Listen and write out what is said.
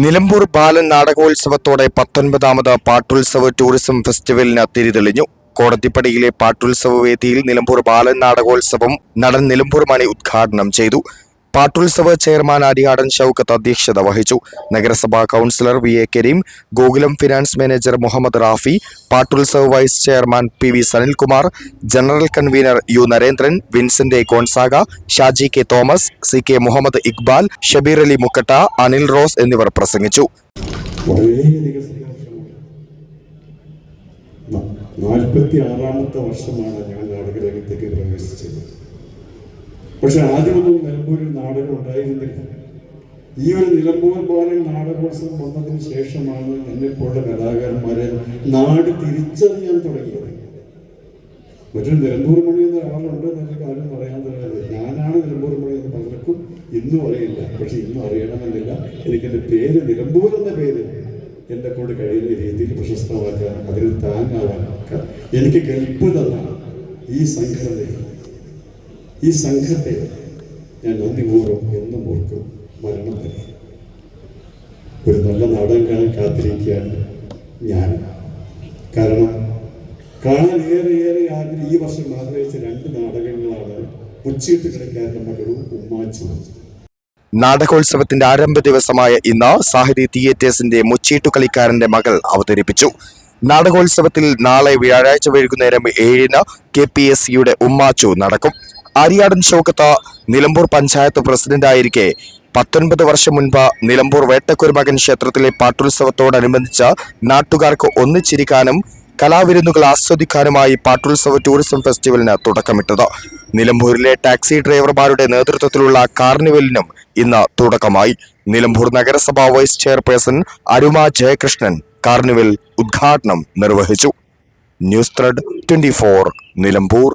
നിലമ്പൂർ ബാലൻ നാടകോത്സവത്തോടെ പത്തൊൻപതാമത് പാട്ടുത്സവ tourism ഫെസ്റ്റിവലിന് തിരിതെളിഞ്ഞു. കോടതിപ്പടിയിലെ പാട്ടുത്സവ വേദിയിൽ നിലമ്പൂർ ബാലൻ നാടകോത്സവം നടൻ നിലമ്പൂർ മണി ഉദ്ഘാടനം ചെയ്തു. പാട്ടുത്സവ ചെയർമാൻ അരിയാടൻ ഷൌക്കത്ത് അധ്യക്ഷത വഹിച്ചു. നഗരസഭാ councillor V A Kareem Gokulam finance manager Muhammad Rafi പാട്ടുത്സവ vice chairman P V Sanilkumar general convener U Narendran Vincent A Gonsaga Shaji K Thomas C K Muhammad Iqbal Shabeer Ali Mukkatta Anil Rose എന്നിവർ പ്രസംഗിച്ചു. നാൽപ്പത്തി ആറാമത്തെ വർഷമാണ് ഞാൻ നാടകരംഗത്തേക്ക് പ്രവേശിച്ചത്. പക്ഷെ ആദ്യമൊന്നും നിലമ്പൂരിൽ നാടകം ഉണ്ടായിരുന്നില്ല. ഈ ഒരു നിലമ്പൂർ പോലെ നാടകോത്സവം വന്നതിന് ശേഷമാണ് എന്നെ പോലെ കലാകാരന്മാരെ നാട് തിരിച്ചറിയാൻ തുടങ്ങിയത്. മറ്റൊരു നിലമ്പൂർ മണി എന്ന ഒരാളുണ്ട് എന്നൊക്കെ കാര്യം പറയാൻ തുടങ്ങിയത്. ഞാനാണ് നിലമ്പൂർ മണി എന്ന് പലർക്കും ഇന്നും അറിയില്ല. പക്ഷെ ഇന്നും അറിയണമെന്നില്ല. എനിക്കെന്റെ പേര് നിലമ്പൂർ എന്ന പേര് എന്റെ കൂടെ കഴിയുന്ന രീതിയിൽ പ്രശസ്തമാക്കാൻ അതിന് താങ്ങാവാൻ എനിക്ക് കെൽപ്പ് ഈ സംഘടനയെ ഈ സംഘത്തെ ഞാൻ നന്ദിപൂർവം എന്നും ഓർക്കും. മരണം വരെ. ഒരു നല്ല നാടകം കാണാൻ കാത്തിരിക്കുകയാണ് ഞാൻ. കാരണം കാണാൻ ഏറെ ഏറെ ആഗ്രഹം ഈ വർഷം ആഗ്രഹിച്ച രണ്ട് നാടകങ്ങളാണ് ഉച്ചയിട്ട് കളിക്കാരന്റെ മകളും ഉമ്മാച്ചു. നാടകോത്സവത്തിന്റെ ആരംഭ ദിവസമായ ഇന്ന് സാഹിതി തിയേറ്റേഴ്സിന്റെ മുച്ചീട്ടുകളിക്കാരന്റെ മകൾ അവതരിപ്പിച്ചു. നാടകോത്സവത്തിൽ നാളെ വ്യാഴാഴ്ച വൈകുന്നേരം ഏഴിന് കെ പി എസ് സിയുടെ ഉമ്മാച്ചു നടക്കും. ആര്യാടൻ ഷൗക്കത്ത് നിലമ്പൂർ പഞ്ചായത്ത് പ്രസിഡന്റായിരിക്കെ. പത്തൊൻപത് വർഷം മുൻപ് നിലമ്പൂർ വേട്ടക്കുരുമകൻ ക്ഷേത്രത്തിലെ പാട്ടുത്സവത്തോടനുബന്ധിച്ച് നാട്ടുകാർക്ക് ഒന്നിച്ചിരിക്കാനും കലാവിരുന്നുകൾ ആസ്വദിക്കാനുമായി പാട്ടുത്സവ ടൂറിസം ഫെസ്റ്റിവലിന് തുടക്കമിട്ടത്. നിലമ്പൂരിലെ ടാക്സി ഡ്രൈവർമാരുടെ നേതൃത്വത്തിലുള്ള കാർണിവലിനും ഇന്ന് തുടക്കമായി. നിലമ്പൂർ നഗരസഭാ വൈസ് ചെയർപേഴ്സൺ അരുമ ജയകൃഷ്ണൻ കാർണിവൽ ഉദ്ഘാടനം നിർവഹിച്ചു. News thread twenty Nilambur.